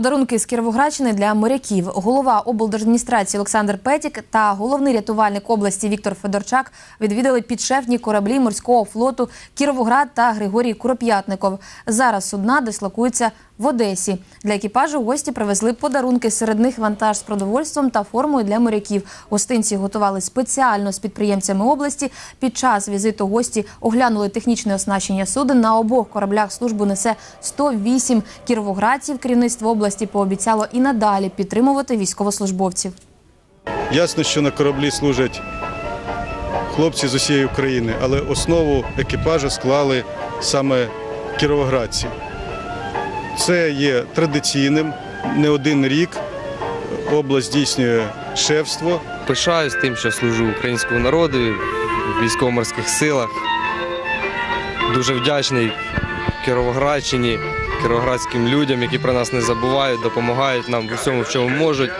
Подарунки з Кіровоградщини для моряків. Голова облдержадміністрації Олександр Петік та головний рятувальник області Віктор Федорчак відвідали підшефні кораблі морського флоту Кіровоград та Григорій Куроп'ятников. Зараз судна дислокуються в Одесі. Для екіпажу гості привезли подарунки. Серед них вантаж з продовольством та формою для моряків. Гостинці готували спеціально з підприємцями області. Під час візиту гості оглянули технічне оснащення суден. На обох кораблях службу несе 108 кіровоградців. Керівництво області пообіцяло і надалі підтримувати військовослужбовців. Ясно, що на кораблі служать хлопці з усієї України, але основу екіпажу склали саме кіровоградці. Це є традиційним. Не один рік область здійснює шефство. Пишаюсь тим, що служу українському народу в військово-морських силах. Дуже вдячний Кіровоградщині, кіровоградським людям, які про нас не забувають, допомагають нам в усьому, в чому можуть.